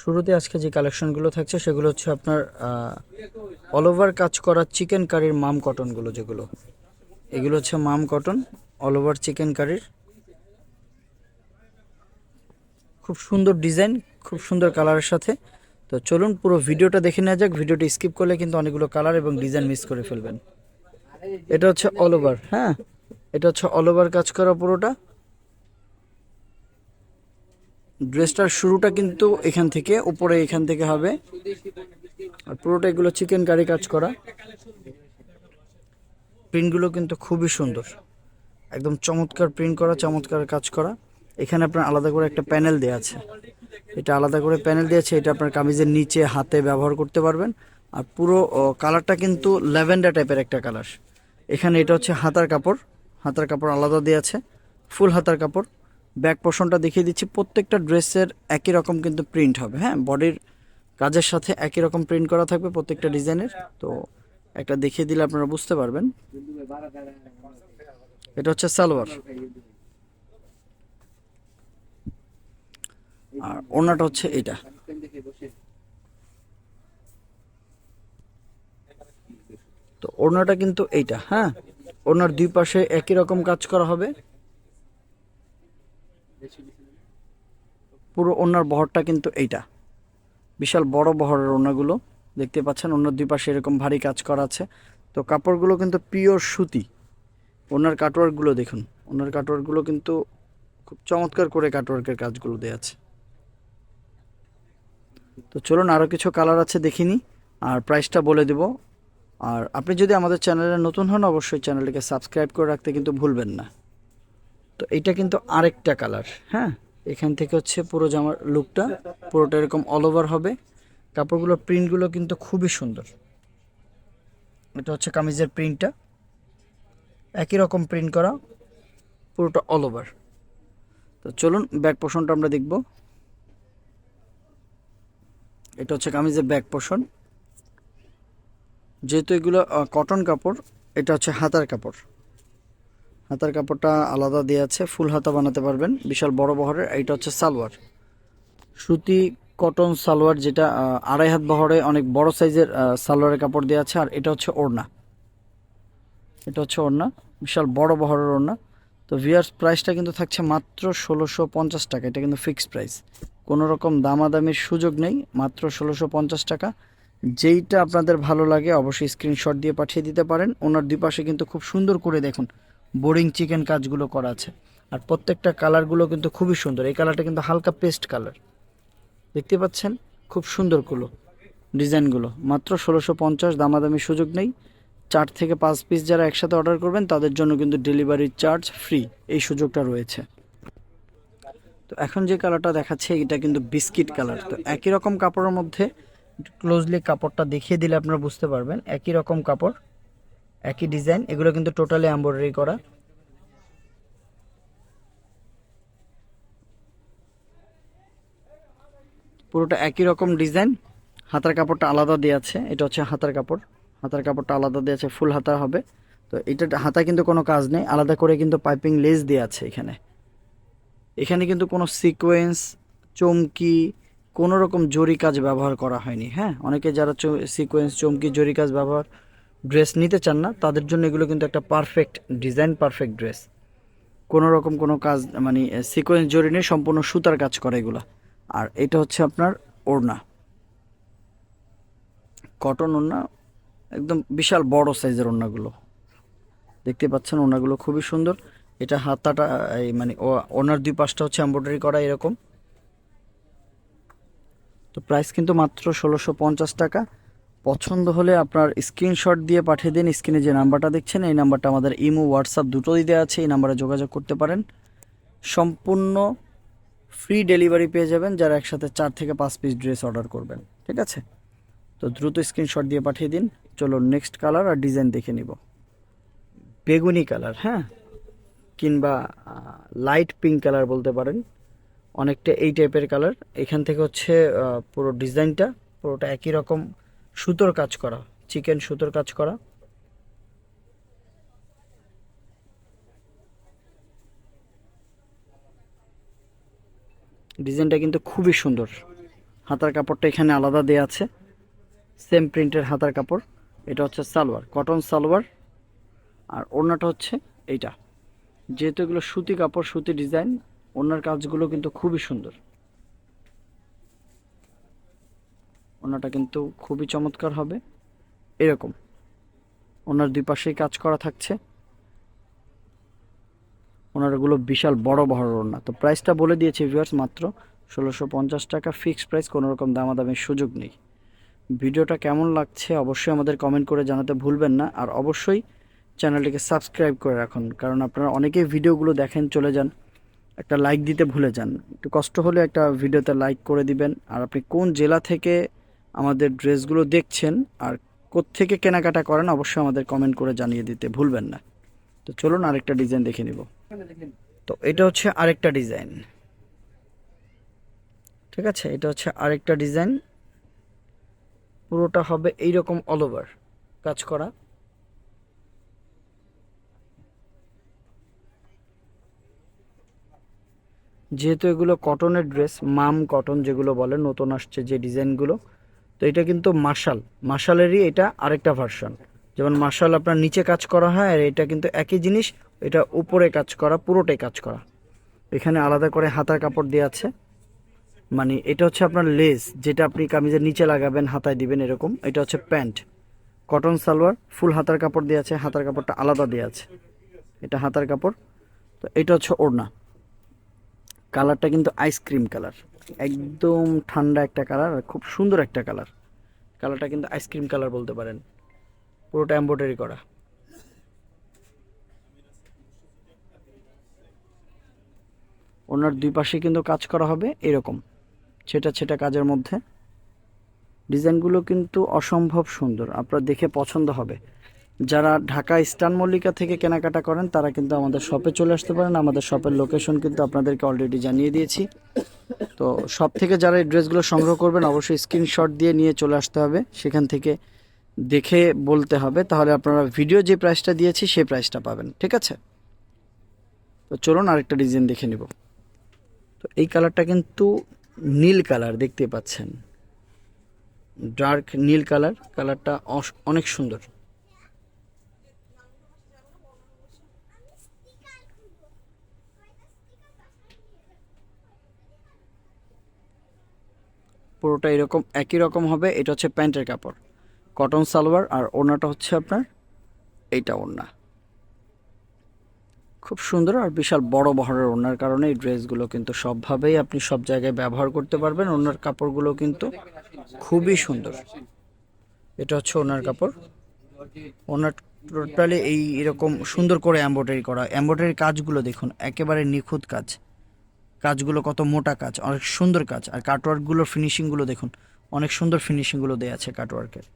শুরুতে আজকে যে কালেকশনগুলো থাকছে, সেগুলো হচ্ছে আপনার অল ওভার কাজ করা চিকেন কারির মাম কটনগুলো যেগুলো। এগুলো হচ্ছে মাম কটন অল ওভার চিকেন কারির খুব সুন্দর ডিজাইন খুব সুন্দর কালারের সাথে। তো চলুন পুরো ভিডিওটা দেখে নেওয়া যাক। ভিডিওটি স্কিপ করলে কিন্তু অনেকগুলো কালার এবং ডিজাইন মিস করে ফেলবেন। এটা হচ্ছে অল ওভার হ্যাঁ? এটা হচ্ছে অল ওভার কাজ করা পুরোটা। ড্রেসটার শুরুটা কিন্তু এখান থেকে, উপরে এখান থেকে হবে। আর পুরোটা এগুলো চিকেন কারি কাজ করা। প্রিন্টগুলো কিন্তু খুবই সুন্দর। একদম চমৎকার প্রিন্ট করা, চমৎকার কাজ করা। এখানে আপনার আলাদা করে একটা প্যানেল দেওয়া আছে। এটা আলাদা করে প্যানেল দিয়েছে এটা আপনার কামিজের নিচে, হাতে ব্যবহার করতে পারবেন। আর পুরো কালারটা কিন্তু ল্যাভেন্ডার টাইপের একটা কালার। এখানে এটা হচ্ছে হাতার কাপড়। হাতার কাপড় আলাদা দেওয়া আছে। ফুল হাতার কাপড়। ব্যাক পোর্শনটা দেখিয়ে দিচ্ছি। প্রত্যেকটা ড্রেসের একই রকম কিন্তু প্রিন্ট হবে হ্যাঁ? বডির কাজের সাথে একই রকম প্রিন্ট করা থাকবে প্রত্যেকটা ডিজাইনের। তো একটা দেখিয়ে দিলে আপনারা বুঝতে পারবেন। এটা হচ্ছে সালোয়ার। আর ওনাটা হচ্ছে এটা। তো ওড়নাটা কিন্তু এইটা হ্যাঁ? ওনার দুই পাশে একই রকম কাজ করা হবে। পুরো ওনার বহরটা কিন্তু এইটা। বিশাল বড় বহরের ওনাগুলো দেখতে পাচ্ছেন ওনার দুই পাশে এরকম ভারী কাজ করা আছে। তো কাপড়গুলো কিন্তু পিওর সুতি। ওনার কাটওয়ার্কগুলো দেখুন ওনার কাটওয়ার্কগুলো কিন্তু খুব চমৎকার করে কাটওয়ার্কের কাজগুলো দেওয়া আছে। তো চলুন আরও কিছু কালার আছে দেখিনি, আর প্রাইসটা বলে দেব। আর আপনি যদি আমাদের চ্যানেলে নতুন হন, অবশ্যই চ্যানেলটিকে সাবস্ক্রাইব করে রাখতে কিন্তু ভুলবেন না। তো এইটা কিন্তু আরেকটা কালার হ্যাঁ? এখান থেকে হচ্ছে পুরো জামার লুকটা পুরোটা এরকম অল ওভার হবে। কাপড়গুলোর প্রিন্টগুলো কিন্তু খুবই সুন্দর। এটা হচ্ছে কামিজের প্রিন্টটা একই রকম প্রিন্ট করা, পুরোটা অল ওভার তো চলুন ব্যাক পোর্শনটা আমরা দেখব। এটা হচ্ছে কামিজের ব্যাক পোর্শন যেহেতু এগুলো কটন কাপড়, এটা হচ্ছে হাতার কাপড়। হাতার কাপড়টা আলাদা দেওয়া আছে, ফুল হাতা বানাতে পারবেন। বিশাল বড় বহরের, এইটা হচ্ছে সালোয়ার। সুতি, কটন সালোয়ার যেটা আড়াই হাত বহরে অনেক বড় সাইজের সালোয়ারের কাপড় দেওয়া আছে, আর এটা হচ্ছে ওড়না। এটা হচ্ছে ওড়না, বিশাল বড় বহরের ওড়না। তো ভিয়ার্স প্রাইসটা কিন্তু থাকছে মাত্র ষোলোশো পঞ্চাশ টাকা, এটা কিন্তু ফিক্সড প্রাইস কোনো রকম দামাদামির সুযোগ নেই, মাত্র ষোলোশো পঞ্চাশ টাকা। যেইটা আপনাদের ভালো লাগে, অবশ্যই স্ক্রিনশট দিয়ে পাঠিয়ে দিতে পারেন। ওনার দুই পাশে কিন্তু খুব সুন্দর করে দেখুন বোরিং চিকেন কাজগুলো করা আছে। আর প্রত্যেকটা কালারগুলো কিন্তু খুবই সুন্দর। এই কালারটা কিন্তু হালকা পেস্ট কালার। দেখতে পাচ্ছেন? খুব সুন্দরগুলো ডিজাইনগুলো। মাত্র ষোলোশো পঞ্চাশ, দামাদামি সুযোগ নেই। চার থেকে পাঁচ পিস যারা একসাথে অর্ডার করবেন, তাদের জন্য কিন্তু ডেলিভারি চার্জ ফ্রি। এই সুযোগটা রয়েছে। তো এখন যে কালারটা দেখাচ্ছে, এটা কিন্তু বিস্কিট কালার। তো একই রকম কাপড়ের মধ্যে ক্লোজলি কাপড়টা দেখিয়ে দিলে আপনারা বুঝতে পারবেন। একই রকম কাপড়। একই ডিজাইন, এগুলো কিন্তু টোটালি এমব্রয়ডারি করা। পুরোটা একই রকম ডিজাইন, হাতার কাপড়টা আলাদা দেওয়া আছে, এটা হচ্ছে হাতার কাপড়। হাতার কাপড়টা আলাদা দেওয়া আছে, ফুল হাতা হবে। তো এটা হাতা কিন্তু কোনো কাজ নেই, আলাদা করে কিন্তু পাইপিং লেস দেওয়া আছে এখানে। এখানে কিন্তু কোনো সিকোয়েন্স চমকি, কোনো রকম জরি কাজ ব্যবহার করা হয়নি হ্যাঁ? অনেকে যারা সিকোয়েন্স চমকি, জরি কাজ ব্যবহার ড্রেস নিতে চান না, তাদের জন্য এগুলো কিন্তু একটা পারফেক্ট ডিজাইন পারফেক্ট ড্রেস কোনো রকম কোনো কাজ মানে সিকোয়েন্স জরি নেই সম্পূর্ণ সুতার কাজ করে এগুলো। আর এটা হচ্ছে আপনার ওড়না। কটন ওড়না, একদম বিশাল বড় সাইজের ওড়নাগুলো। দেখতে পাচ্ছেন ওড়নাগুলো খুবই সুন্দর। এটা হাতাটা, এই মানে ওনার দুই পাশটা হচ্ছে এমব্রয়ডারি করা এরকম। তো প্রাইস কিন্তু মাত্র ষোলোশো পঞ্চাশ টাকা। পছন্দ হলে আপনার স্ক্রিনশট দিয়ে পাঠিয়ে দিন। স্ক্রিনে যে নাম্বারটা দেখছেন, এই নাম্বারটা আমাদের ইমো হোয়াটসঅ্যাপ দুটোই দেওয়া আছে। এই নাম্বারে যোগাযোগ করতে পারেন। সম্পূর্ণ ফ্রি ডেলিভারি পেয়ে যাবেন যারা একসাথে চার থেকে পাঁচ পিস ড্রেস অর্ডার করবেন। ঠিক আছে? তো দ্রুত স্ক্রিনশট দিয়ে পাঠিয়ে দিন। চলো নেক্সট কালার আর ডিজাইন দেখে নিব। বেগুনি কালার হ্যাঁ? কিংবা লাইট পিঙ্ক কালার বলতে পারেন। অনেকটা এই টাইপের কালার এখান থেকে হচ্ছে পুরো ডিজাইনটা পুরোটা একই রকম সুতোর কাজ করা, চিকেন সুতোর কাজ করা। ডিজাইনটা কিন্তু খুবই সুন্দর। হাতার কাপড়টা এখানে আলাদা দেওয়া আছে। সেম প্রিন্টের হাতার কাপড়। এটা হচ্ছে সালোয়ার কটন সালোয়ার। আর ওড়নাটা হচ্ছে এইটা। যেহেতু এগুলো সুতি কাপড়, সুতি ডিজাইন ওনার কাজগুলো কিন্তু খুবই সুন্দর। ওনাটা কিন্তু খুবই চমৎকার হবে। এরকম। ওনার দুই পাশেই কাজ করা থাকছে। ওনারগুলো বিশাল বড় বড় ওড়না। তো প্রাইসটা বলে দিয়েছে ভিউয়ার্স মাত্র ষোলোশো পঞ্চাশ টাকা ফিক্সড প্রাইস কোনো রকম দামাদামির সুযোগ নেই। ভিডিওটা কেমন লাগছে অবশ্যই আমাদের কমেন্ট করে জানাতে ভুলবেন না। আর অবশ্যই চ্যানেলটিকে সাবস্ক্রাইব করে রাখুন। কারণ আপনারা অনেকেই ভিডিওগুলো দেখেন, চলে যান। একটা লাইক দিতে ভুলে যান। একটু কষ্ট হলে একটা ভিডিওতে লাইক করে দিবেন। আর আপনি কোন জেলা থেকে আমাদের ড্রেসগুলো দেখছেন আর কোত্থেকে কেনাকাটা করেন অবশ্যই আমাদের কমেন্ট করে জানিয়ে দিতে ভুলবেন না। তো চলুন আরেকটা ডিজাইন দেখে নিব। তো এটা হচ্ছে আরেকটা ডিজাইন। ঠিক আছে? এটা হচ্ছে আরেকটা ডিজাইন। পুরোটা হবে এইরকম অল ওভার কাজ করা। যেহেতু এগুলো কটনের ড্রেস মাম কটন যেগুলো বলে, নতুন আসছে যে ডিজাইনগুলো তো এটা কিন্তু মার্শাল মার্শালেরই এটা আরেকটা ভার্সন যেমন মার্শাল আপনার নিচে কাজ করা হয় আর এটা কিন্তু একই জিনিস, এটা উপরে কাজ করা, পুরোটাই কাজ করা। এখানে আলাদা করে হাতার কাপড় দেওয়া আছে। মানে এটা হচ্ছে আপনার লেস যেটা আপনি কামিজের নিচে লাগাবেন, হাতায় দিবেন এরকম। এটা হচ্ছে প্যান্ট। কটন সালোয়ার ফুল হাতার কাপড় দেওয়া আছে, হাতার কাপড়টা আলাদা দেওয়া আছে। এটা হাতার কাপড়। তো এটা হচ্ছে ওড়না। কালারটা কিন্তু আইসক্রিম কালার একদম ঠান্ডা একটা কালার খুব সুন্দর একটা কালার। কালারটা কিন্তু আইসক্রিম কালার বলতে পারেন। পুরোটা এম্ব্রয়ডারি করা। ওনার দুই পাশে কিন্তু কাজ করা হবে এরকম। ছেটা ছেটা কাজের মধ্যে। ডিজাইনগুলো কিন্তু অসম্ভব সুন্দর। আপনার দেখে পছন্দ হবে। যারা ঢাকা ইস্টান মল্লিকা থেকে কেনাকাটা করেন, তারা কিন্তু আমাদের শপে চলে আসতে পারেন। আমাদের শপের লোকেশন কিন্তু আপনাদেরকে অলরেডি জানিয়ে দিয়েছি। তো সব থেকে যারা এই ড্রেসগুলো সংগ্রহ করবেন, অবশ্যই স্ক্রিনশট দিয়ে নিয়ে চলে আসতে হবে। সেখান থেকে দেখে বলতে হবে। তাহলে আপনারা ভিডিও যে প্রাইসটা দিয়েছি সেই প্রাইসটা পাবেন। ঠিক আছে? তো চলুন আরেকটা ডিজাইন দেখে নিব। তো এই কালারটা কিন্তু নীল কালার, দেখতে পাচ্ছেন। ডার্ক নীল কালার। কালারটা অনেক সুন্দর। পুরোটা এরকম, একই রকম হবে। এটা হচ্ছে প্যান্টের কাপড়। কটন, সালোয়ার, আর ওড়নাটা হচ্ছে আপনার এইটা ওড়না। খুব সুন্দর আর বিশাল বড় বহরের ওড়নার কারণে এই ড্রেসগুলো কিন্তু সবভাবেই আপনি সব জায়গায় ব্যবহার করতে পারবেন। ওনার কাপড়গুলো কিন্তু খুবই সুন্দর। এটা হচ্ছে ওনার কাপড়। ওনার টোটালি এই এরকম সুন্দর করে এম্ব্রয়ডারি করা। এম্ব্রয়ডারি কাজগুলো দেখুন, একেবারে নিখুঁত কাজ। কাজগুলো কত মোটা কাজ, অনেক সুন্দর কাজ। আর কাটওয়ার্কগুলোর ফিনিশিংগুলো দেখুন, অনেক সুন্দর ফিনিশিংগুলো দেওয়া আছে কাটওয়ার্কের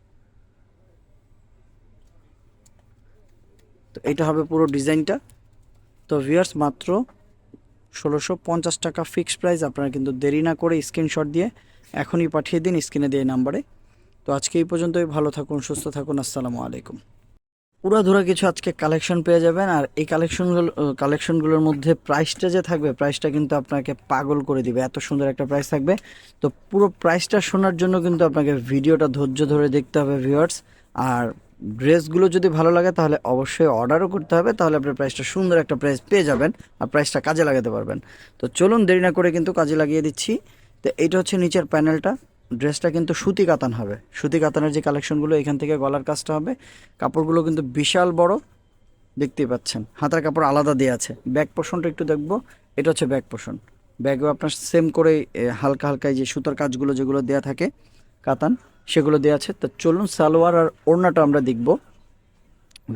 তো এটা হবে পুরো ডিজাইনটা। তো ভিউয়ার্স মাত্র ষোলোশো পঞ্চাশ টাকা ফিক্সড প্রাইস আপনারা কিন্তু দেরি না করে স্ক্রিনশট দিয়ে এখনই পাঠিয়ে দিন স্ক্রিনে দিয়ে নাম্বারে তো আজকে এই পর্যন্তই, ভালো থাকুন, সুস্থ থাকুন, আসসালামু আলাইকুম। পুরাধুরা কিছু আজকে কালেকশন পেয়ে যাবেন, আর এই কালেকশনগুলো কালেকশনগুলোর মধ্যে প্রাইসটা যে থাকবে প্রাইসটা কিন্তু আপনাকে পাগল করে দিবে, এত সুন্দর একটা প্রাইস থাকবে। তো পুরো প্রাইসটা শোনার জন্য কিন্তু আপনাকে ভিডিওটা ধৈর্য ধরে দেখতে হবে ভিউয়ার্স আর ড্রেসগুলো যদি ভালো লাগে, তাহলে অবশ্যই অর্ডারও করতে হবে, তাহলে আপনার প্রাইসটা সুন্দর একটা প্রাইস পেয়ে যাবেন, আর প্রাইসটা কাজে লাগাতে পারবেন। তো চলুন দেরি না করে কিন্তু কাজে লাগিয়ে দিচ্ছি। তো এইটা হচ্ছে নিচের প্যানেলটা ড্রেসটা কিন্তু সুতি কাতান হবে। সুতি কাতানের যে কালেকশনগুলো এখান থেকে গলার কাজটা হবে। কাপড়গুলো কিন্তু বিশাল বড়, দেখতেই পাচ্ছেন। হাতার কাপড় আলাদা দেওয়া আছে। ব্যাক পোষণটা একটু দেখব। এটা হচ্ছে ব্যাক পোষণ ব্যাগও আপনার সেম করে হালকা হালকা যে সুতার কাজগুলো যেগুলো দেয়া থাকে, কাতান, সেগুলো দেওয়া আছে। তো চলুন সালোয়ার আর ওড়নাটা আমরা দেখব।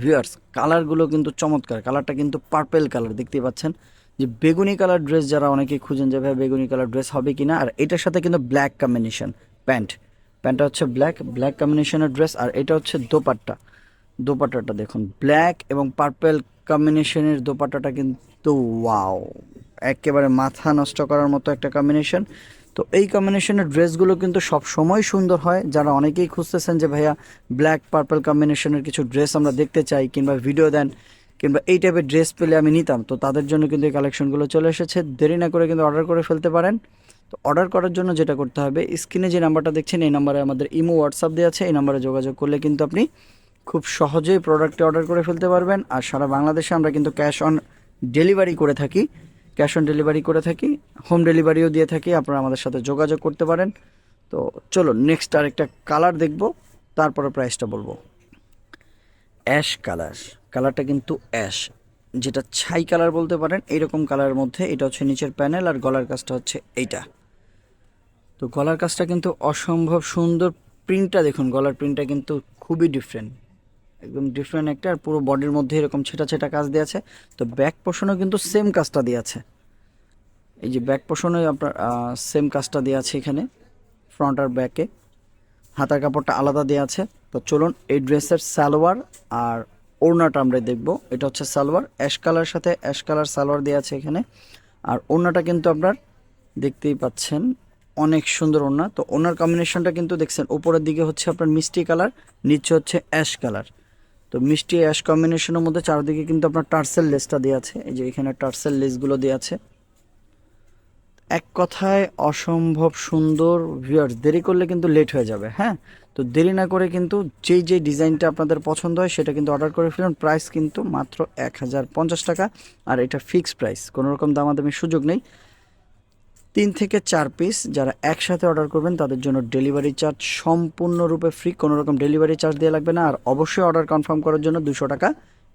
ভিউয়ার্স কালারগুলো কিন্তু চমৎকার। কালারটা কিন্তু পার্পেল কালার দেখতেই পাচ্ছেন। যে বেগুনি কালার ড্রেস যারা অনেকেই খুঁজেন যে ভাই বেগুনি কালার ড্রেস হবে কি না আর এটার সাথে কিন্তু ব্ল্যাক কম্বিনেশন প্যান্ট প্যান্টটা হচ্ছে ব্ল্যাক ব্ল্যাক কম্বিনেশনের ড্রেস, আর এটা হচ্ছে দোপাট্টা। দোপাট্টাটা দেখুন ব্ল্যাক এবং পার্পেল কম্বিনেশনের দোপাট্টাটা কিন্তু ওয়াও একেবারে মাথা নষ্ট করার মতো একটা কম্বিনেশন তো এই কম্বিনেশনের ড্রেসগুলো কিন্তু সব সময় সুন্দর হয়। যারা অনেকেই খুঁজতেছেন যে ভাইয়া ব্ল্যাক পার্পল কম্বিনেশনের কিছু ড্রেস আমরা দেখতে চাই কিংবা ভিডিও দেন কিংবা এই টাইপের ড্রেস পেলে আমি নিতাম, তো তাদের জন্য কিন্তু এই কালেকশনগুলো চলে এসেছে। দেরি না করে কিন্তু অর্ডার করে ফেলতে পারেন। তো অর্ডার করার জন্য যেটা করতে হবে স্ক্রিনে যে নাম্বারটা দেখছেন, এই নাম্বারে আমাদের ইমো হোয়াটসঅ্যাপ দেওয়া আছে, এই নাম্বারে যোগাযোগ করলে কিন্তু আপনি খুব সহজেই প্রোডাক্টটি অর্ডার করে ফেলতে পারবেন। আর সারা বাংলাদেশে আমরা কিন্তু ক্যাশ অন ডেলিভারি করে থাকি। ক্যাশ অন ডেলিভারি করে থাকি হোম ডেলিভারিও দিয়ে থাকি, আপনারা আমাদের সাথে যোগাযোগ করতে পারেন। তো চলো নেক্সট আরেকটা কালার দেখব, তারপরে প্রাইসটা বলব। অ্যাশ কালার কালারটা কিন্তু অ্যাশ, যেটা ছাই কালার বলতে পারেন এইরকম কালারের মধ্যে। এটা হচ্ছে নিচের প্যানেল আর গলার কাজটা হচ্ছে এইটা। তো গলার কাজটা কিন্তু অসম্ভব সুন্দর প্রিন্টটা দেখুন, গলার প্রিন্টটা কিন্তু খুবই ডিফারেন্ট একদম ডিফারেন্ট একটা আর পুরো বডির মধ্যে এরকম ছেটা ছেটা কাজ দেওয়া আছে। তো ব্যাক পোর্শনেও কিন্তু সেম কাজটা দেওয়া আছে। এই যে ব্যাক পোর্শনে আপনার সেম কাজটা দেওয়া আছে এখানে ফ্রন্ট আর ব্যাকে হাতার কাপড়টা আলাদা দেওয়া আছে। তো চলুন এই ড্রেসের সালোয়ার আর ওড়নাটা আমরা দেখব। এটা হচ্ছে সালোয়ার। অ্যাশ কালার সাথে অ্যাশ কালার সালোয়ার দেওয়া আছে এখানে। আর ওড়নাটা কিন্তু আপনার দেখতেই পাচ্ছেন, অনেক সুন্দর ওড়না। তো ওনার কম্বিনেশনটা কিন্তু দেখছেন, উপরের দিকে হচ্ছে আপনার মিষ্টি কালার, নিচে হচ্ছে অ্যাশ কালার। তো মিষ্টি অ্যাশ কম্বিনেশনের মধ্যে চারদিকে কিন্তু আপনার টার্সেল লেসটা দেওয়া আছে। এই যে এখানে টার্সেল লেসগুলো দেওয়া আছে। এক কথায় অসম্ভব সুন্দর ভিউয়ার্স দেরি করলে কিন্তু লেট হয়ে যাবে হ্যাঁ? তো দেরি না করে কিন্তু যেই যেই ডিজাইনটা আপনাদের পছন্দ হয় সেটা কিন্তু অর্ডার করে ফেলুন। প্রাইস কিন্তু মাত্র এক হাজার পঞ্চাশ টাকা। আর এটা ফিক্সড প্রাইস, কোনো রকম দামাদামির সুযোগ নেই। তিন থেকে চার পিস যারা একসাথে অর্ডার করবেন তাদের জন্য ডেলিভারি চার্জ সম্পূর্ণরূপে ফ্রি, কোনো রকম ডেলিভারি চার্জ দেওয়া লাগবে না। আর অবশ্যই অর্ডার কনফার্ম করার জন্য দুশো টাকা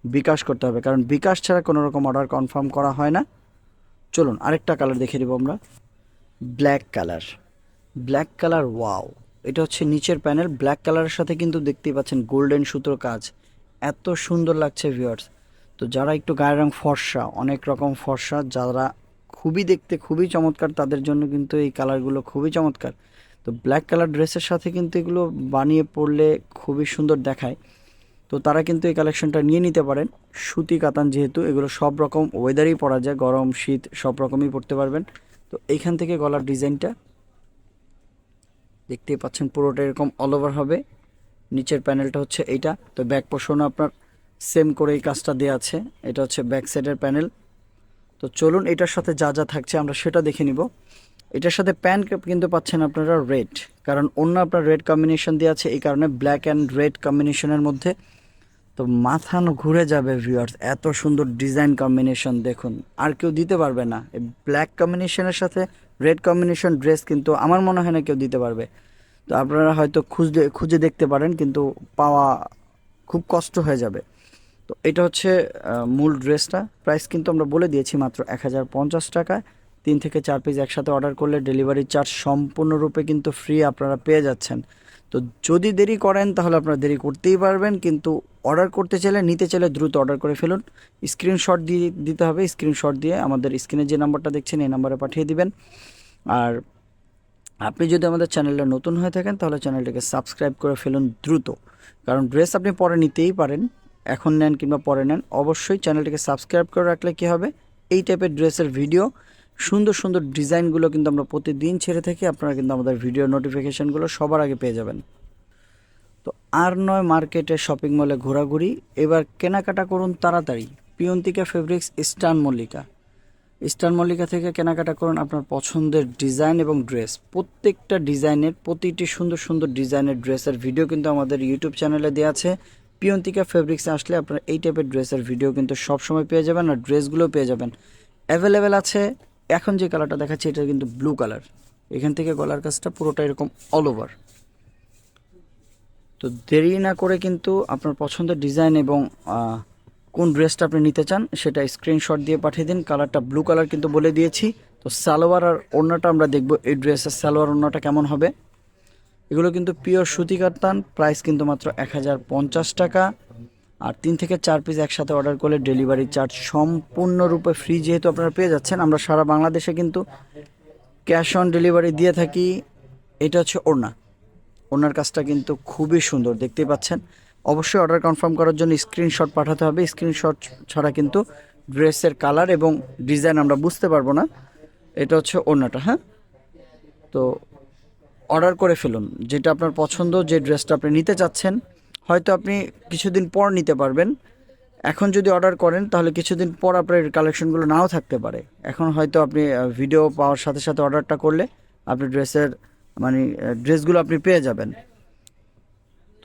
বিকাশ করতে হবে, কারণ বিকাশ ছাড়া কোনো রকম অর্ডার কনফার্ম করা হয় না। চলুন, আরেকটা কালার দেখে দেবো আমরা। Black colour. Black colour, wow. এটা হচ্ছে নিচের প্যানেল ব্ল্যাক কালারের সাথে কিন্তু দেখতেই পাচ্ছেন গোল্ডেন সুতোর কাজ। এত সুন্দর লাগছে ভিউয়ার্স তো যারা একটু গায়ের রং ফর্সা, অনেক রকম ফর্সা, যারা খুবই দেখতে খুবই চমৎকার, তাদের জন্য কিন্তু এই কালারগুলো খুবই চমৎকার। তো ব্ল্যাক কালার ড্রেসের সাথে কিন্তু এগুলো বানিয়ে পরলে খুবই সুন্দর দেখায়। তো তারা কিন্তু এই কালেকশনটা নিয়ে নিতে পারেন। সুতি, কাতান যেহেতু, এগুলো সব রকম ওয়েদারেই পরা যায়, গরম, শীত, সব রকমই পরতে পারবেন। তো এইখান থেকে গলার ডিজাইনটা দেখতেই পাচ্ছেন পুরোটা এরকম অল ওভার হবে। নিচের প্যানেলটা হচ্ছে এইটা। তো ব্যাক পোর্শনও আপনার সেম করে এই কাজটা দেওয়া আছে। এটা হচ্ছে ব্যাক সাইডের প্যানেল তো চলুন এটার সাথে যা যা থাকছে আমরা সেটা দেখে নিব। এটার সাথে প্যান্ট কিন্তু পাচ্ছেন আপনারা রেড কারণ অন্য আপনার রেড কম্বিনেশন দেওয়া আছে, এই কারণে ব্ল্যাক অ্যান্ড রেড কম্বিনেশনের মধ্যে। তো মাথা ঘুরে যাবে ভিউয়ার্স এত সুন্দর ডিজাইন কম্বিনেশন দেখুন। আর কেউ দিতে পারবে না। ব্ল্যাক কম্বিনেশনের সাথে রেড কম্বিনেশন ড্রেস কিন্তু আমার মনে হয় না কেউ দিতে পারবে। তো আপনারা হয়তো খুঁজলে, খুঁজে দেখতে পারেন, কিন্তু পাওয়া খুব কষ্ট হয়ে যাবে। তো এটা হচ্ছে মূল ড্রেসটা। প্রাইস কিন্তু আমরা বলে দিয়েছি মাত্র এক হাজার পঞ্চাশ টাকায়। তিন থেকে চার পিস একসাথে অর্ডার করলে ডেলিভারি চার্জ সম্পূর্ণরূপে কিন্তু ফ্রি আপনারা পেয়ে যাচ্ছেন। তো যদি দেরি করেন, তাহলে আপনারা দেরি করতেই পারবেন, কিন্তু অর্ডার করতে চাইলে, নিতে চাইলে দ্রুত অর্ডার করে ফেলুন। স্ক্রিনশট দিয়ে দিতে হবে স্ক্রিনশট দিয়ে আমাদের স্ক্রিনে যে নাম্বারটা দেখছেন, এই নাম্বারে পাঠিয়ে দিবেন। আর আপনি যদি আমাদের চ্যানেলটা নতুন হয়ে থাকেন, তাহলে চ্যানেলটাকে সাবস্ক্রাইব করে ফেলুন দ্রুত। কারণ ড্রেস আপনি পরে নিতেই পারেন, এখন নেন কিংবা পরে নেন, অবশ্যই চ্যানেলটিকে সাবস্ক্রাইব করে রাখলে কী হবে? এই টাইপের ড্রেসের ভিডিও সুন্দর সুন্দর ডিজাইনগুলো কিন্তু আমরা প্রতিদিন ছেড়ে থাকি। আপনারা কিন্তু আমাদের ভিডিও নোটিফিকেশানগুলো সবার আগে পেয়ে যাবেন। তো আর নয় মার্কেটে শপিং মলে ঘোরাঘুরি। এবার কেনাকাটা করুন তাড়াতাড়ি। Piyantika fabrics eastern Mallika eastern Mallika থেকে কেনাকাটা করুন আপনার পছন্দের ডিজাইন এবং ড্রেস প্রত্যেকটা ডিজাইনের প্রতিটি সুন্দর সুন্দর ডিজাইনের ড্রেসের ভিডিও কিন্তু আমাদের ইউটিউব চ্যানেলে দেওয়া আছে। পিয়ন্তিকা ফেব্রিক্সে আসলে আপনার এই টাইপের ড্রেসের ভিডিও কিন্তু সবসময় পেয়ে যাবেন আর ড্রেসগুলো পেয়ে যাবেন। অ্যাভেলেবেল আছে এখন যে কালারটা দেখাচ্ছি, এটা কিন্তু ব্লু কালার এখান থেকে গলার কাজটা পুরোটা এরকম অল ওভার তো দেরি না করে কিন্তু আপনার পছন্দের ডিজাইন এবং কোন ড্রেসটা আপনি নিতে চান, সেটা স্ক্রিনশট দিয়ে পাঠিয়ে দিন। কালারটা ব্লু কালার কিন্তু বলে দিয়েছি। তো সালোয়ার আর ওড়নাটা আমরা দেখব এই ড্রেসের সালোয়ার ওড়নাটা কেমন হবে। এগুলো কিন্তু পিওর সুতি কাতান প্রাইস কিন্তু মাত্র এক হাজার পঞ্চাশ টাকা। আর তিন থেকে চার পিস একসাথে অর্ডার করলে ডেলিভারি চার্জ সম্পূর্ণরূপে ফ্রি যেহেতু আপনারা পেয়ে যাচ্ছেন, আমরা সারা বাংলাদেশে কিন্তু ক্যাশ অন ডেলিভারি দিয়ে থাকি। এটা হচ্ছে ওড়না। ওনার কাজটা কিন্তু খুবই সুন্দর, দেখতেই পাচ্ছেন। অবশ্যই অর্ডার কনফার্ম করার জন্য স্ক্রিনশট পাঠাতে হবে। স্ক্রিনশট ছাড়া কিন্তু ড্রেসের কালার এবং ডিজাইন আমরা বুঝতে পারব না। এটা হচ্ছে ওড়নাটা হ্যাঁ? তো অর্ডার করে ফেলুন। যেটা আপনার পছন্দ, যে ড্রেসটা আপনি নিতে চাচ্ছেন হয়তো আপনি কিছুদিন পর নিতে পারবেন। এখন যদি অর্ডার করেন, তাহলে কিছুদিন পর আপনার কালেকশনগুলো নাও থাকতে পারে। এখন হয়তো আপনি ভিডিও পাওয়ার সাথে সাথে অর্ডারটা করলে আপনি ড্রেসের মানে ড্রেসগুলো আপনি পেয়ে যাবেন।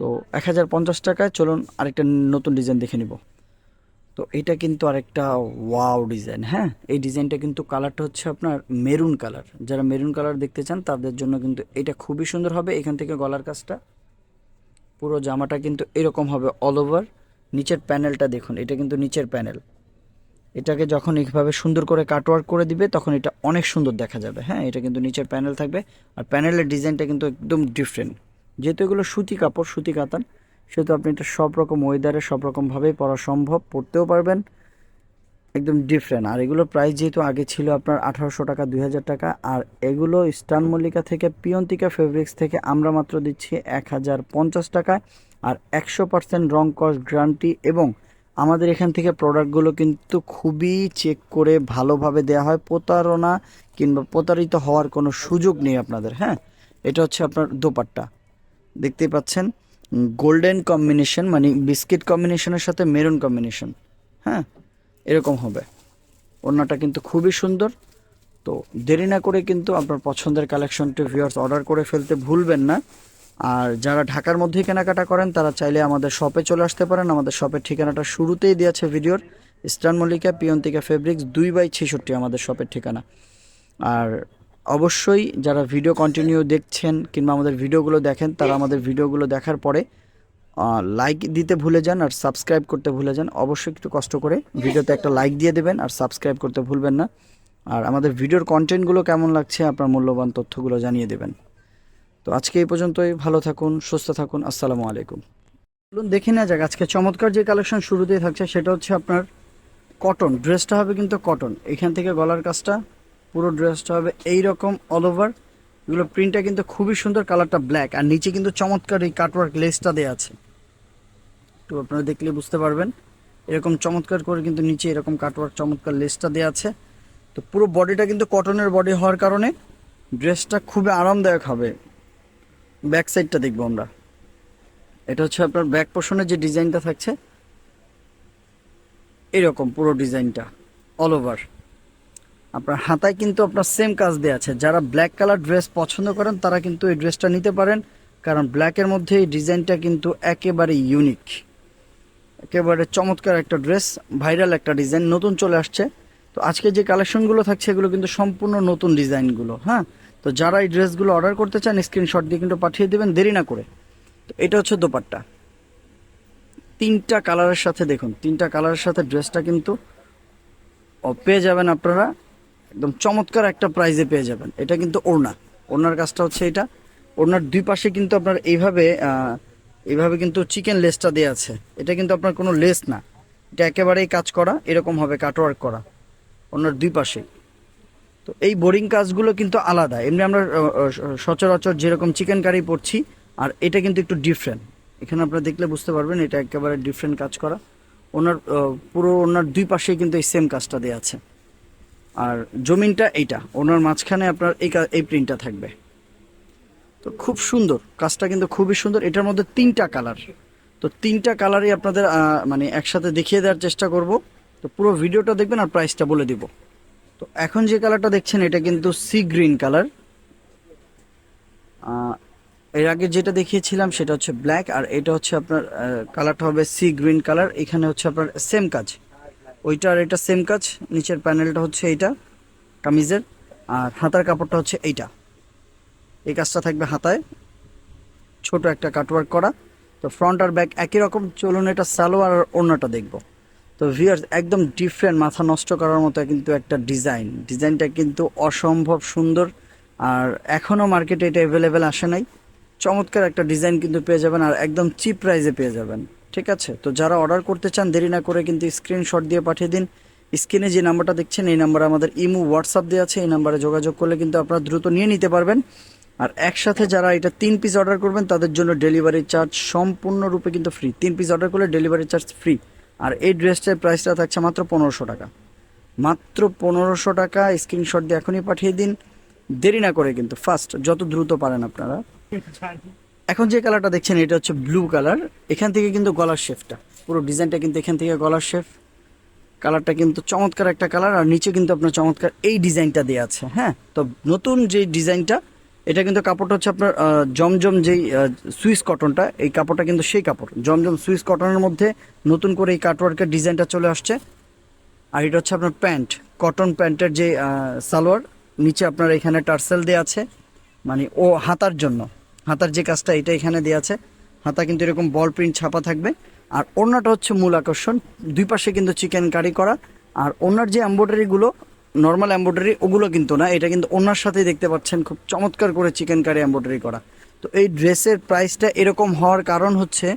তো এক হাজার পঞ্চাশ টাকায় চলুন আরেকটা নতুন ডিজাইন দেখে নিব। তো এটা কিন্তু আরেকটা ওয়াও ডিজাইন হ্যাঁ? এই ডিজাইনটা কিন্তু কালারটা হচ্ছে আপনার মেরুন কালার যারা মেরুন কালার দেখতে চান, তাদের জন্য কিন্তু এটা খুবই সুন্দর হবে। এখান থেকে গলার কাজটা পুরো জামাটা কিন্তু এরকম হবে অল ওভার নিচের প্যানেলটা দেখুন, এটা কিন্তু নিচের প্যানেল এটাকে যখন এইভাবে সুন্দর করে কাটওয়ার্ক করে দিবে, তখন এটা অনেক সুন্দর দেখা যাবে। হ্যাঁ এটা কিন্তু নিচের প্যানেল থাকবে। আর প্যানেলের ডিজাইনটা কিন্তু একদম ডিফারেন্ট যেহেতু এগুলো সুতি কাপড়, সুতি কাতান, সেহেতু আপনি এটা সব রকম ওয়েদারে সব রকমভাবেই পরা সম্ভব, পরতেও পারবেন। একদম ডিফারেন্ট আর এগুলোর প্রাইস যেহেতু আগে ছিল আপনার আঠারোশো টাকা, দুই হাজার টাকা, আর এগুলো স্টান মল্লিকা থেকে পিয়ন্তিকা ফেব্রিক্স থেকে আমরা মাত্র দিচ্ছি এক হাজার পঞ্চাশ টাকায়। আর একশো পার্সেন্ট রং কস্ট গ্যারান্টি এবং আমাদের এখান থেকে প্রোডাক্টগুলো কিন্তু খুবই চেক করে ভালোভাবে দেওয়া হয়। প্রতারণা কিংবা প্রতারিত হওয়ার কোনো সুযোগ নেই আপনাদের হ্যাঁ? এটা হচ্ছে আপনার দোপাট্টা। দেখতেই পাচ্ছেন? গোল্ডেন কম্বিনেশন মানে বিস্কিট কম্বিনেশনের সাথে মেরুন কম্বিনেশন হ্যাঁ? এরকম হবে। ওড়নাটা কিন্তু খুবই সুন্দর। তো দেরি না করে কিন্তু আপনার পছন্দের কালেকশনটি ভিউয়ার্স অর্ডার করে ফেলতে ভুলবেন না। আর যারা ঢাকার মধ্যেই কেনাকাটা করেন, তারা চাইলে আমাদের শপে চলে আসতে পারেন। আমাদের শপের ঠিকানাটা শুরুতেই দিয়েছে ভিডিওর। স্টার মল্লিকা, পিয়ন্তিকা ফেব্রিক্স দুই বাই ছেষট্টি আমাদের শপের ঠিকানা। আর অবশ্যই যারা ভিডিও কন্টিনিউ দেখছেন কিংবা আমাদের ভিডিওগুলো দেখেন, তারা আমাদের ভিডিওগুলো দেখার পরে লাইক দিতে ভুলে যান আর সাবস্ক্রাইব করতে ভুলে যান। অবশ্যই একটু কষ্ট করে ভিডিওতে একটা লাইক দিয়ে দেবেন আর সাবস্ক্রাইব করতে ভুলবেন না। আর আমাদের ভিডিওর কন্টেন্টগুলো কেমন লাগছে আপনার মূল্যবান তথ্যগুলো জানিয়ে দেবেন। তো আজকে এই পর্যন্তই। ভালো থাকুন, সুস্থ থাকুন। আসসালামু আলাইকুম। চলুন দেখে নেওয়া যাক। আজকে চমৎকার যে কালেকশন শুরুতেই থাকছে, সেটা হচ্ছে আপনার কটন ড্রেসটা হবে কিন্তু কটন এখান থেকে গলার কাজটা, পুরো ড্রেসটা হবে এই রকম অল ওভার এগুলো প্রিন্টটা কিন্তু খুবই সুন্দর কালারটা ব্ল্যাক আর নিচে কিন্তু চমৎকার এই কাটওয়ার্ক লেসটা দেওয়া আছে। তো আপনারা দেখলে বুঝতে পারবেন। এরকম চমৎকার করে কিন্তু নিচে এরকম কাটওয়ার্ক চমৎকার লেসটা দেওয়া আছে। তো পুরো বডিটা কিন্তু কটনের বডি হওয়ার কারণে ড্রেসটা খুবই আরামদায়ক হবে। ব্যাক সাইডটা দেখব আমরা। এটা হচ্ছে আপনার ব্যাক পোর্শনের যে ডিজাইনটা থাকছে, এরকম পুরো ডিজাইনটা অল ওভার আপনার হাতায় কিন্তু আপনার সেম কাজ দেওয়া আছে। যারা ব্ল্যাক কালার ড্রেস পছন্দ করেন, তারা কিন্তু এই ড্রেসটা নিতে পারেন। কারণ ব্ল্যাকের মধ্যে এই ডিজাইনটা কিন্তু একেবারে ইউনিক একেবারে চমৎকার একটা ড্রেস ভাইরাল একটা ডিজাইন, নতুন চলে আসছে। তো আজকে যে কালেকশনগুলো থাকছে, এগুলো কিন্তু সম্পূর্ণ নতুন ডিজাইনগুলো হ্যাঁ? তো যারা এই ড্রেসগুলো অর্ডার করতে চান স্ক্রিনশট দিয়ে কিন্তু পাঠিয়ে দেবেন, দেরি না করে। তো এটা হচ্ছে দোপাট্টা। তিনটা কালারের সাথে দেখুন, তিনটা কালারের সাথে ড্রেসটা কিন্তু পেয়ে যাবেন আপনারা। একদম চমৎকার একটা প্রাইজে পেয়ে যাবেন। এটা কিন্তু ওড়না। ওড়নার কাজটা হচ্ছে এটা। ওড়নার দুই পাশে কিন্তু আপনার এইভাবে এইভাবে কিন্তু চিকেন লেসটা দেওয়া আছে। এটা কিন্তু আপনার কোনো লেস না। এটা একেবারেই কাজ করা, এরকম হবে কাটওয়ার্ক করা। ওনার দুই পাশে। তো এই বোরিং কাজগুলো কিন্তু আলাদা। এমনি আমরা সচরাচর যেরকম চিকেন কারি পড়ছি আর এটা কিন্তু একটু ডিফারেন্ট এখানে আপনারা দেখলে বুঝতে পারবেন, এটা একেবারে ডিফারেন্ট কাজ করা। ওনার পুরো ওনার দুই পাশেই কিন্তু এই সেম কাজটা দেওয়া আছে। আর জমিনটা এইটা। ওনার মাঝখানে আপনার এই এই প্রিন্টটা থাকবে। তো খুব সুন্দর। কাজটা কিন্তু খুবই সুন্দর। এটার মধ্যে তিনটা কালার। তো তিনটা কালারই আপনাদের মানে একসাথে দেখিয়ে দেওয়ার চেষ্টা করব। তো পুরো ভিডিওটা দেখবেন আর প্রাইসটা বলে দিব। তো এখন যে কালারটা দেখছেন, এটা কিন্তু সি গ্রিন কালার। এর আগে যেটা দেখিয়েছিলাম, সেটা হচ্ছে ব্ল্যাক আর এটা হচ্ছে আপনার কালারটা হবে সি গ্রিন কালার। এখানে হচ্ছে আপনার সেম কাজ। ওইটা আর এটা সেম কাজ, নিচের প্যানেলটা হচ্ছে এইটা, কামিজের, আর হাতার কাপড়টা হচ্ছে এইটা। এই কাজটা থাকবে হাতায়। ছোট একটা কাটওয়ার্ক করা। তো ফ্রন্ট আর ব্যাক একই রকম। চলুন এটা সালোয়ার আর ওড়নাটা দেখব। তো ভিউয়ার্স একদম ডিফারেন্ট মাথা নষ্ট করার মতো কিন্তু একটা ডিজাইন ডিজাইনটা কিন্তু অসম্ভব সুন্দর। আর এখনও মার্কেটে এটা অ্যাভেলেবেল আসে নাই। চমৎকার একটা ডিজাইন কিন্তু পেয়ে যাবেন আর একদম চিপ প্রাইসে পেয়ে যাবেন। ঠিক আছে, তো যারা অর্ডার করতে চান, দেরি না করে কিন্তু স্ক্রিনশট দিয়ে পাঠিয়ে দিন। স্ক্রিনে যে নাম্বারটা দেখছেন, এই নাম্বারে আমাদের ইমো হোয়াটসঅ্যাপ দেওয়া আছে, এই নাম্বারে যোগাযোগ করলে কিন্তু আপনারা দ্রুত নিয়ে নিতে পারবেন। আর একসাথে যারা এটা তিন পিস অর্ডার করবেন, তাদের জন্য ডেলিভারি চার্জ সম্পূর্ণরূপে কিন্তু ফ্রি তিন পিস অর্ডার করলে ডেলিভারি চার্জ ফ্রি আর এই ড্রেসটার প্রাইসটা থাকছে মাত্র পনেরোশো টাকা। মাত্র পনেরোশো টাকা স্ক্রিনশট দিয়ে এখনই পাঠিয়ে দিন। দেরি না করে কিন্তু ফার্স্ট যত দ্রুত পারেন আপনারা। এখন যে কালারটা দেখছেন, এটা হচ্ছে ব্লু কালার এখান থেকে কিন্তু গলার শেফটা পুরো ডিজাইনটা কিন্তু এখান থেকে গলার শেফ কালারটা কিন্তু চমৎকার একটা কালার আর নিচে কিন্তু আপনার চমৎকার এই ডিজাইনটা দেওয়া আছে হ্যাঁ? তো নতুন যে ডিজাইনটা এটা কিন্তু কাপড়টা হচ্ছে আপনার জমজম যেই সুইস কটনটা এই কাপড়টা কিন্তু সেই কাপড়। জমজম সুইস কটনের মধ্যে নতুন করে এই কাটওয়ার্কের ডিজাইনটা চলে আসছে। আর এটা হচ্ছে আপনার প্যান্ট কটন প্যান্টের যে সালোয়ার, নিচে আপনার এখানে টার্সেল দেওয়া আছে। মানে ও হাতার জন্য। হাতার যে কাজটা এটা এখানে দেওয়া আছে। হাতা কিন্তু এরকম বল প্রিন্ট ছাপা থাকবে। আর ওড়নাটা হচ্ছে মূল আকর্ষণ। দুই পাশে কিন্তু চিকেন কারি করা। আর ওনার যে এম্ব্রয়ডারিগুলো নর্মাল এম্ব্রয়ডারি ওগুলো কিন্তু না। এটা কিন্তু ওনার সাথেই দেখতে পাচ্ছেন। খুব চমৎকার করে চিকেন কারি এম্ব্রয়ডারি করা। তো এই ড্রেসের প্রাইসটা এরকম হওয়ার কারণ হচ্ছে,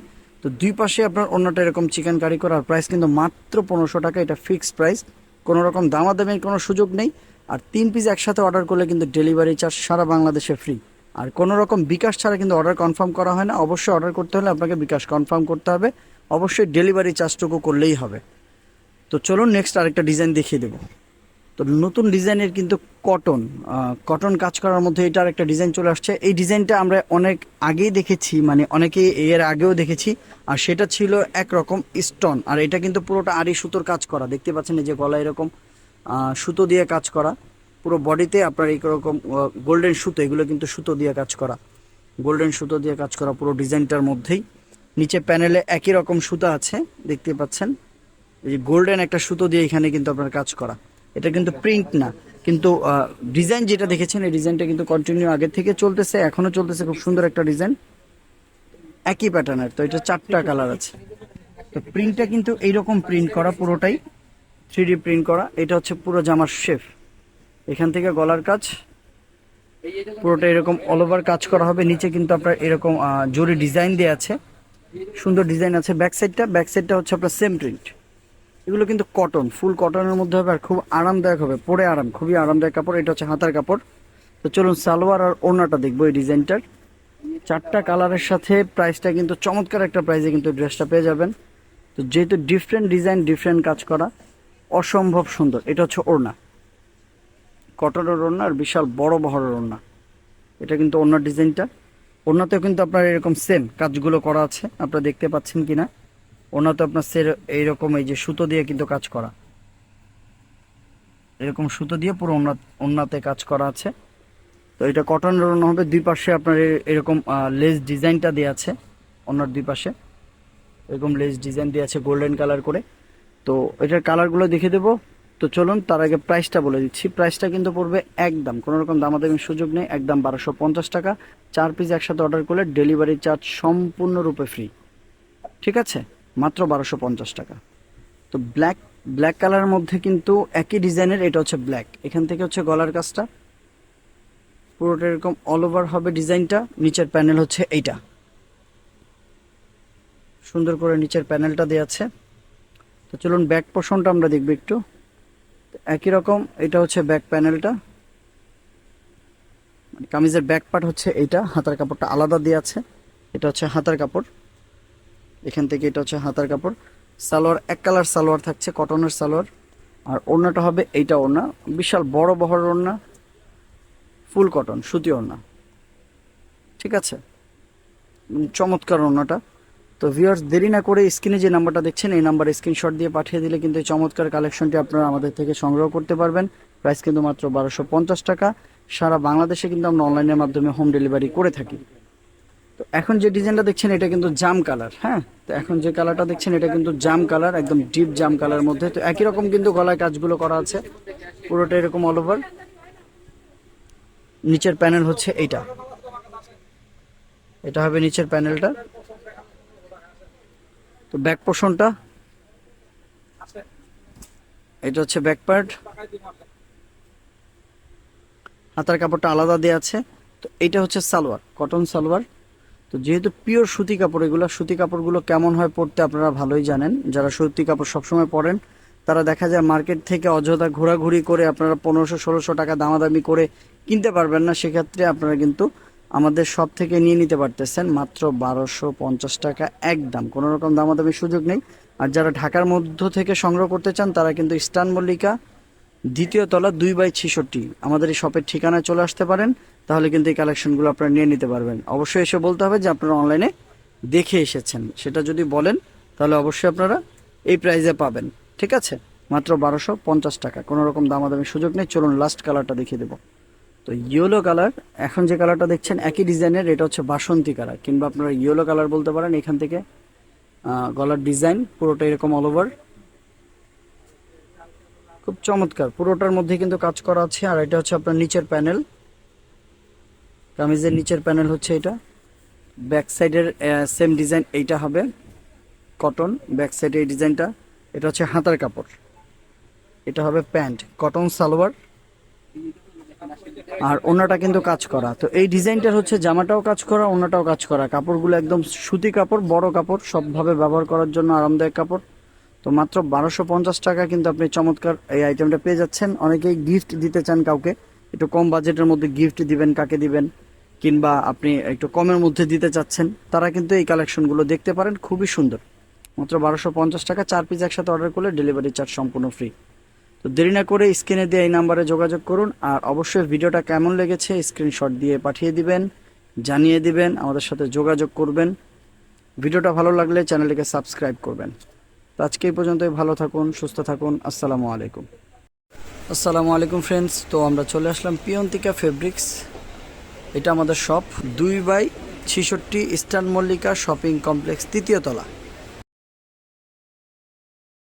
তো দুই পাশে আপনার অন্যটা এরকম চিকেন কারি করার প্রাইস কিন্তু মাত্র পনেরোশো টাকা। এটা ফিক্সড প্রাইস কোনো রকম দামাদামির কোনো সুযোগ নেই। আর তিন পিস একসাথে অর্ডার করলে কিন্তু ডেলিভারি চার্জ সারা বাংলাদেশে ফ্রি আর কোনো রকম বিকাশ ছাড়া কিন্তু অর্ডার কনফার্ম করা হয় না। অবশ্যই অর্ডার করতে হলে আপনাকে বিকাশ কনফার্ম করতে হবে। অবশ্যই ডেলিভারি চার্জটুকু করলেই হবে। তো চলুন নেক্সট আরেকটা ডিজাইন দেখিয়ে দেবো। তো নতুন ডিজাইনের কিন্তু কটন কটন কাজ করার মধ্যে এটার একটা ডিজাইন চলে আসছে। এই ডিজাইনটা আমরা অনেক আগেই দেখেছি মানে অনেকে এর আগেও দেখেছি। আর সেটা ছিল একরকম স্টোন আর এটা কিন্তু পুরোটা আড়ি সুতোর কাজ করা। দেখতে পাচ্ছেন এই যে গলা এরকম সুতো দিয়ে কাজ করা। পুরো বডিতে আপনার এইরকম গোল্ডেন সুতো, এগুলো কিন্তু সুতো দিয়ে কাজ করা। গোল্ডেন সুতো দিয়ে কাজ করা পুরো ডিজাইনটার মধ্যেই। নিচে প্যানেলে একই রকম সুতা আছে, দেখতে পাচ্ছেন? এই যে গোল্ডেন একটা সুতো দিয়ে এখানে কিন্তু আপনার কাজ করা। এটা কিন্তু প্রিন্ট না, কিন্তু ডিজাইন যেটা দেখেছেন, এই ডিজাইনটা কিন্তু কন্টিনিউ আগে থেকে চলতেছে এখনও চলতেছে, খুব সুন্দর একটা ডিজাইন একই প্যাটার্নের তো এটা চারটা কালার আছে। তো প্রিন্টটা কিন্তু এইরকম প্রিন্ট করা পুরোটাই থ্রি প্রিন্ট করা, এটা হচ্ছে পুরো জামার শেফ এখান থেকে গলার কাজ। পুরোটা এরকম অল ওভার কাজ করা হবে। নিচে কিন্তু আপনার এরকম জরি ডিজাইন দেওয়া আছে। সুন্দর ডিজাইন আছে ব্যাক সাইডটা ব্যাক সাইডটা হচ্ছে আপনার সেম প্রিন্ট এগুলো কিন্তু কটন ফুল কটনের মধ্যে হবে আর খুব আরামদায়ক হবে। পরে আরাম, খুবই আরামদায়ক কাপড়। এটা হচ্ছে হাতার কাপড়। তো চলুন সালোয়ার আর ওড়নাটা দেখব এই ডিজাইনটার চারটা কালারের সাথে প্রাইসটা কিন্তু চমৎকার একটা প্রাইসে কিন্তু ড্রেসটা পেয়ে যাবেন। তো যেহেতু ডিফারেন্ট ডিজাইন ডিফারেন্ট কাজ করা, অসম্ভব সুন্দর। এটা হচ্ছে ওড়না। কটনের ওড়না আর বিশাল বড় বহরের ওড়না। এটা কিন্তু ওড়নার ডিজাইনটা। ওড়নাতেও কিন্তু আপনার এরকম সেম কাজগুলো করা আছে। আপনারা দেখতে পাচ্ছেন কি না ওড়নাতে আপনার সের এইরকম এই যে সুতো দিয়ে কিন্তু কাজ করা। এরকম সুতো দিয়ে পুরো ওড়না, ওড়নাতে কাজ করা আছে। তো এটা কটনের ওড়না হবে। দুই পাশে আপনার এরকম লেস ডিজাইনটা দেওয়া আছে ওনার দুই পাশে। এরকম লেস ডিজাইন দেওয়া আছে গোল্ডেন কালার করে। তো এটার কালারগুলো দেখে দেবো। তো চলুন, তার আগে প্রাইসটা বলে দিচ্ছি। প্রাইসটা কিন্তু পড়বে একদম, কোনো রকম দামাদামির সুযোগ নেই, একদম বারোশো পঞ্চাশ টাকা। চার পিস একসাথে অর্ডার করলে ডেলিভারি চার্জ সম্পূর্ণরূপে ফ্রি ঠিক আছে? মাত্র বারোশো পঞ্চাশ টাকা। তো ব্ল্যাক ব্ল্যাক কালারের মধ্যে কিন্তু একই ডিজাইনের এটা হচ্ছে ব্ল্যাক এখান থেকে হচ্ছে গলার কাজটা। পুরোটা এরকম অল ওভার হবে ডিজাইনটা নিচের প্যানেল হচ্ছে এইটা। সুন্দর করে নিচের প্যানেলটা দেওয়া আছে। তো চলুন ব্যাক পোর্শনটা আমরা দেখব একটু। একই রকম, এটা হচ্ছে ব্যাক প্যানেলটা মানে কামিজের ব্যাক পার্ট হচ্ছে এইটা, হাতার কাপড়টা আলাদা দিয়ে আছে। এটা হচ্ছে হাতার কাপড়। এখান থেকে এটা হচ্ছে হাতার কাপড়। সালোয়ার, এক কালার সালোয়ার থাকছে, কটনের সালোয়ার। আর ওড়নাটা হবে এইটা ওড়না। বিশাল বড় বহর ওড়না। ফুল কটন, সুতি ওড়না। ঠিক আছে? চমৎকার ওড়নাটা। তো ভিউয়ার্স দেরি না করে স্ক্রিনে যে নাম্বারটা দেখছেন, এই নাম্বারে স্ক্রিনশট দিয়ে পাঠিয়ে দিলে কিন্তু এই চমৎকার কালেকশনটি আপনারা আমাদের থেকে সংগ্রহ করতে পারবেন। প্রাইস কিন্তু মাত্র বারোশো পঞ্চাশ টাকা। সারা বাংলাদেশে কিন্তু আমরা অনলাইনের মাধ্যমে হোম ডেলিভারি করে থাকি। তো এখন যে ডিজাইনটা দেখছেন, এটা কিন্তু জাম কালার হ্যাঁ? তো এখন যে কালারটা দেখছেন, এটা কিন্তু জাম কালার একদম ডিপ জাম কালার মধ্যে। তো একই রকম কিন্তু গলায় কাজগুলো করা আছে। পুরোটা এরকম অল ওভার নিচের প্যানেল হচ্ছে এইটা। এটা হবে নিচের প্যানেলটা তো ব্যাক পোর্শনটা এটা হচ্ছে ব্যাক পার্ট। হাতার কাপড়টা আলাদা দেওয়া আছে। তো এটা হচ্ছে সালোয়ার কটন সালোয়ার। তো যেহেতু পিওর সুতি কাপড় এগুলো সুতি কাপড়গুলো কেমন হয় পরতে আপনারা ভালোই জানেন। যারা সুতি কাপড় সবসময় পরেন তারা দেখা যায় মার্কেট থেকে অযথা ঘোরাঘুরি করে আপনারা পনেরোশো ষোলোশো টাকা দামাদামি করে কিনতে পারবেন না। সেক্ষেত্রে আপনারা কিন্তু আমাদের সব থেকে নিয়ে নিতে পারতেছেন মাত্র বারোশো পঞ্চাশ টাকা একদম। কোনো রকম দামাদামির সুযোগ নেই। আর যারা ঢাকার মধ্য থেকে সংগ্রহ করতে চান, তারা কিন্তু ইস্টার্ন মল্লিকা দ্বিতীয় তলা দুই বাই ছিষট্টি। আমাদের এই শপের ঠিকানায় চলে আসতে পারেন, তাহলে কিন্তু এই কালেকশনগুলো আপনারা নিয়ে নিতে পারবেন। অবশ্যই এসে বলতে হবে যে আপনারা অনলাইনে দেখে এসেছেন। সেটা যদি বলেন, তাহলে অবশ্যই আপনারা এই প্রাইজে পাবেন। ঠিক আছে? মাত্র বারোশো পঞ্চাশ টাকা। কোনো রকম দামাদামি সুযোগ নেই। চলুন লাস্ট কালারটা দেখিয়ে দেবো। তো ইয়েলো কালার এখন যে কালারটা দেখছেন, একই ডিজাইনের এটা হচ্ছে বাসন্তী কালার কিংবা আপনারা ইয়েলো কালার বলতে পারেন, এখান থেকে গলার ডিজাইন পুরোটা এরকম অল ওভার খুব চমৎকার, পুরোটার মধ্যে কিন্তু কাজ করা আছে, আর এটা হচ্ছে আপনার নিচের প্যানেল কামিজের নিচের প্যানেল হচ্ছে এটা। ব্যাক সাইডের সেম ডিজাইন এইটা হবে কটন ব্যাক সাইডে এই ডিজাইনটা এটা হচ্ছে হাতার কাপড়। এটা হবে প্যান্ট কটন সালোয়ার। আর ওনাটা কিন্তু কাজ করা। তো এই ডিজাইনটার হচ্ছে জামাটাও কাজ করা, ওনাটাও কাজ করা। কাপড়গুলো একদম সুতি কাপড়, বড় কাপড়, সবভাবে ব্যবহার করার জন্য আরামদায়ক কাপড়। তো মাত্র বারোশো পঞ্চাশ টাকা কিন্তু আপনি চমৎকার এই আইটেমটা পেয়ে যাচ্ছেন। অনেকেই গিফট দিতে চান কাউকে। একটু কম বাজেটের মধ্যে গিফট দিবেন, কাকে দিবেন? কিংবা আপনি একটু কমের মধ্যে দিতে চাচ্ছেন, তারা কিন্তু এই কালেকশনগুলো দেখতে পারেন। খুবই সুন্দর। মাত্র বারোশো পঞ্চাশ টাকা, চার পিস একসাথে অর্ডার করলে ডেলিভারি চার্জ সম্পূর্ণ ফ্রি তো দেরি না করে স্ক্রিনে দিয়ে এই নাম্বারে যোগাযোগ করুন আর অবশ্যই ভিডিওটা কেমন লেগেছে স্ক্রিনশট দিয়ে পাঠিয়ে দিবেন, জানিয়ে দিবেন, আমাদের সাথে যোগাযোগ করবেন। ভিডিওটা ভালো লাগলে চ্যানেলটিকে সাবস্ক্রাইব করবেন। তো আজকে এই পর্যন্তই, ভালো থাকুন, সুস্থ থাকুন, আসসালামু আলাইকুম। আসসালামু আলাইকুম ফ্রেন্ডস তো আমরা চলে আসলাম পিয়ন্তিকা ফেব্রিক্স এটা আমাদের শপ দুই বাই ছিষট্টি ইস্টার্ন মল্লিকা শপিং কমপ্লেক্স তৃতীয় তলা।